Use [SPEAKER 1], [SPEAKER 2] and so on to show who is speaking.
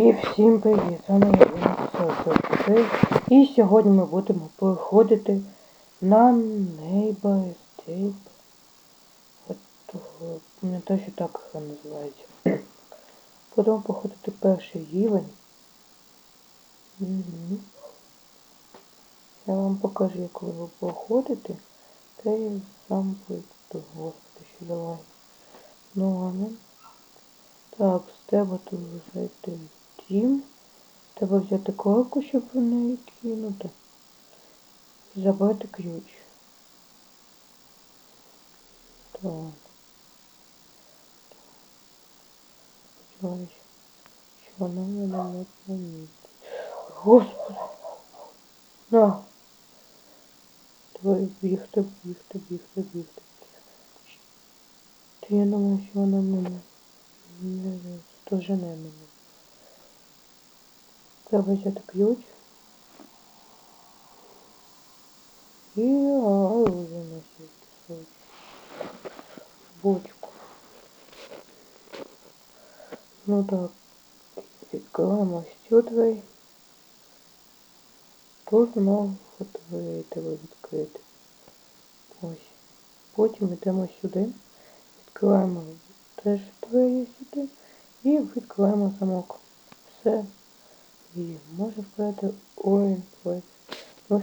[SPEAKER 1] Всім привіт! З вами я І сьогодні ми будемо переходити на Neighbor Escape. От, е, пам'ятаю, що так називається. Будемо проходити перший рівень. Я вам покажу, як ви проходите. Та я сам прийду. Господи, що давай. Ну ладно. Так, з тебе тут зайти дім. Треба взяти корку, щоб в неї кинути. І забрати ключ. Так. Сподіваюся, що вона мене не помітить. Господи! На! Давай бігти, бігти, бігти, бігти. Ти я думаю, що вона мене не стожене мене. Взяти ключ. І оружие носить. Бочку. Ну так. Відкриваємо двері. Тут знову треба відкрити. Ось. Потім йдемо сюди. Відкриваємо теж двері сюди. І відкриваємо замок. Все. І може вкрати ой. Ось